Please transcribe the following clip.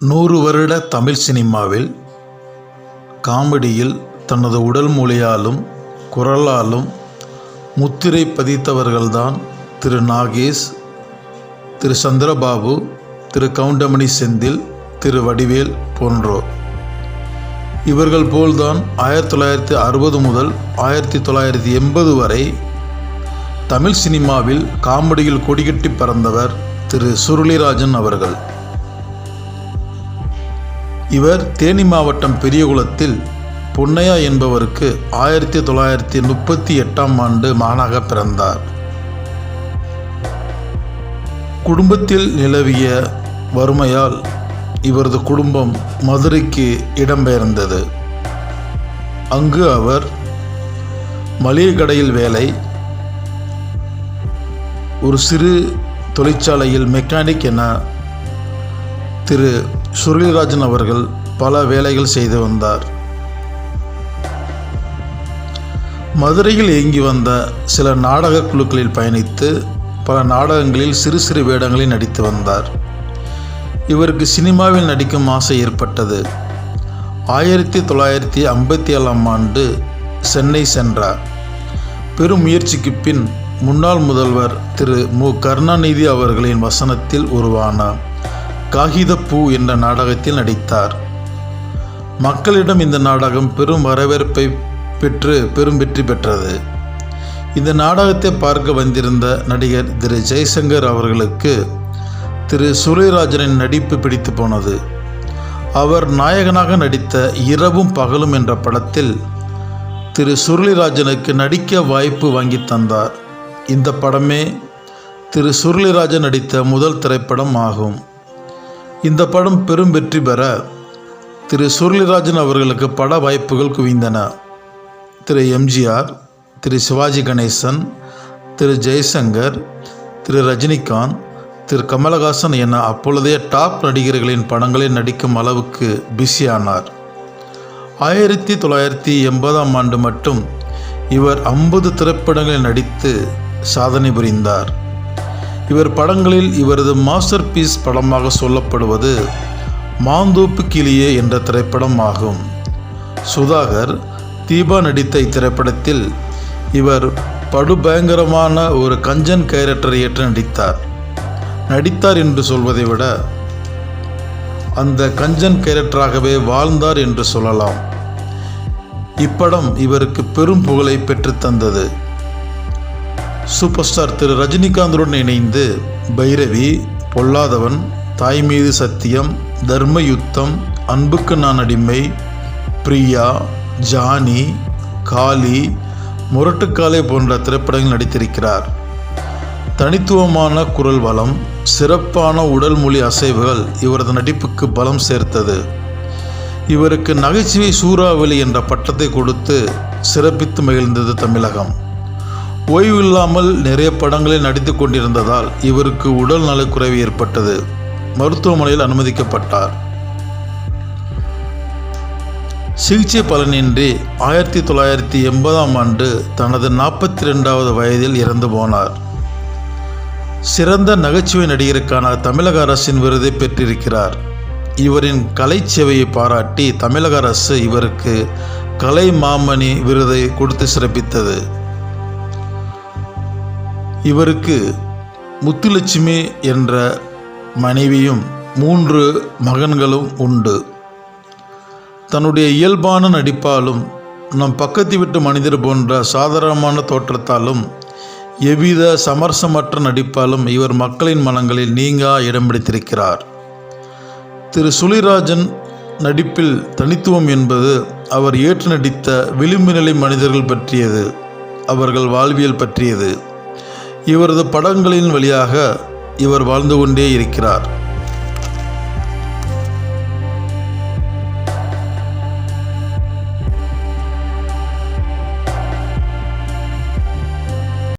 நூறு வருட தமிழ் சினிமாவில் காமெடியில் தனது உடல் மொழியாலும் குரலாலும் முத்திரை பதித்தவர்கள்தான் திரு நாகேஷ் திரு சந்திரபாபு திரு கவுண்டமணி செந்தில் திரு வடிவேல் போன்றோர். இவர்கள் போல்தான் ஆயிரத்தி தொள்ளாயிரத்தி அறுபது முதல் ஆயிரத்தி தொள்ளாயிரத்தி எண்பது வரை தமிழ் சினிமாவில் காமெடியில் கொடிகட்டி பறந்தவர் திரு சுருளிராஜன் அவர்கள். இவர் தேனி மாவட்டம் பெரியகுளத்தில் பொன்னையா என்பவருக்கு ஆயிரத்தி தொள்ளாயிரத்தி முப்பத்தி எட்டாம் ஆண்டு மகனாக பிறந்தார். குடும்பத்தில் நிலவிய வறுமையால் இவரது குடும்பம் மதுரைக்கு இடம்பெயர்ந்தது. அங்கு அவர் மளிகை கடையில் வேலை ஒரு சிறு தொழிற்சாலையில் மெக்கானிக் என திரு சுருளிராஜன் அவர்கள் பல வேலைகள் செய்து வந்தார். மதுரையில் இயங்கி வந்த சில நாடக குழுக்களில் பயணித்து பல நாடகங்களில் சிறு சிறு வேடங்களில் நடித்து வந்தார். இவருக்கு சினிமாவில் நடிக்கும் ஆசை ஏற்பட்டது. ஆயிரத்தி தொள்ளாயிரத்தி ஐம்பத்தி ஏழாம் ஆண்டு சென்னை சென்றார். பெரும் முயற்சிக்கு பின் முன்னாள் முதல்வர் திரு மு கருணாநிதி அவர்களின் வசனத்தில் உருவான காகிதப்பூ என்ற நாடகத்தில் நடித்தார். மக்களிடம் இந்த நாடகம் பெரும் வரவேற்பை பெற்று பெரும் வெற்றி பெற்றது. இந்த நாடகத்தை பார்க்க வந்திருந்த நடிகர் திரு. ஜெய்சங்கர் அவர்களுக்கு திரு. சுரேராஜனின் நடிப்பு பிடித்து போனது. அவர் நாயகனாக நடித்த இரவும் பகலும் என்ற படத்தில் திரு. சுருளிராஜனுக்கு நடிக்க வாய்ப்பு வாங்கி தந்தார். இந்த படமே திரு. சுருளிராஜன் நடித்த முதல் திரைப்படம் ஆகும். இந்த படம் பெரும் வெற்றி பெற திரு சுருளிராஜன் அவர்களுக்கு பட வாய்ப்புகள் குவிந்தன. திரு எம்ஜிஆர் திரு சிவாஜி கணேசன் திரு ஜெய்சங்கர் திரு ரஜினிகாந்த் திரு கமலஹாசன் என அப்பொழுதைய டாப் நடிகர்களின் படங்களில் நடிக்கும் அளவுக்கு பிஸியானார் ஆயிரத்தி தொள்ளாயிரத்தி எண்பதாம் ஆண்டு மட்டும் இவர் ஐம்பது திரைப்படங்களில் நடித்து சாதனை புரிந்தார். இவர் படங்களில் இவரது மாஸ்டர் பீஸ் படமாக சொல்லப்படுவது மாந்தோப்பு கிளியே என்ற திரைப்படம் ஆகும் சுதாகர் தீபா நடித்த இத்திரைப்படத்தில் இவர் படுபயங்கரமான ஒரு கஞ்சன் கேரக்டர் ஏற்று நடித்தார். நடித்தார் என்று சொல்வதை விட அந்த கஞ்சன் கேரக்டராகவே வாழ்ந்தார் என்று சொல்லலாம். இப்படம் இவருக்கு பெரும் புகழை பெற்றுத்தந்தது சூப்பர் ஸ்டார் திரு ரஜினிகாந்துடன் இணைந்து பைரவி பொல்லாதவன் தாய் மீது சத்தியம் தர்ம யுத்தம் அன்புக்கு நான் அடிமை பிரியா ஜானி காளி முரட்டுக்காலை போன்ற திரைப்படங்கள் நடித்திருக்கிறார். தனித்துவமான குரல் வளம் சிறப்பான உடல் மொழி அசைவுகள் இவரது நடிப்புக்கு பலம் சேர்த்தது. இவருக்கு நகைச்சுவை சூறாவளி என்ற பட்டத்தை கொடுத்து சிறப்பித்து மகிழ்ந்தது தமிழகம். ஓய்வில்லாமல் நிறைய படங்களில் நடித்து கொண்டிருந்ததால் இவருக்கு உடல் நலக்குறைவு ஏற்பட்டது. மருத்துவமனையில் அனுமதிக்கப்பட்டார். சிகிச்சை பலனின்றி ஆயிரத்தி தொள்ளாயிரத்தி எண்பதாம் ஆண்டு தனது நாற்பத்தி ரெண்டாவது வயதில் இறந்து போனார். சிறந்த நகைச்சுவை நடிகருக்கான தமிழக அரசின் விருதை பெற்றிருக்கிறார். இவரின் கலைச்சேவையை பாராட்டி தமிழக அரசு இவருக்கு கலை மாமணி விருதை கொடுத்து சிறப்பித்தது. இவருக்கு முத்துலட்சுமி என்ற மனைவியும் மூன்று மகன்களும் உண்டு. தன்னுடைய இயல்பான நடிப்பாலும் நம் பக்கத்து வீட்டு மனிதர் போன்ற சாதாரணமான தோற்றத்தாலும் எவ்வித சமரசமற்ற நடிப்பாலும் இவர் மக்களின் மனங்களில் நீங்கா இடம் பிடித்திருக்கிறார். திரு சுளிராஜன் நடிப்பில் தனித்துவம் என்பது அவர் ஏற்று நடித்த விளிம்பு நிலை மனிதர்கள் பற்றியது அவர்கள் வாழ்வியல் பற்றியது. இவரது படங்களின் வழியாக இவர் வாழ்ந்து கொண்டே இருக்கிறார்.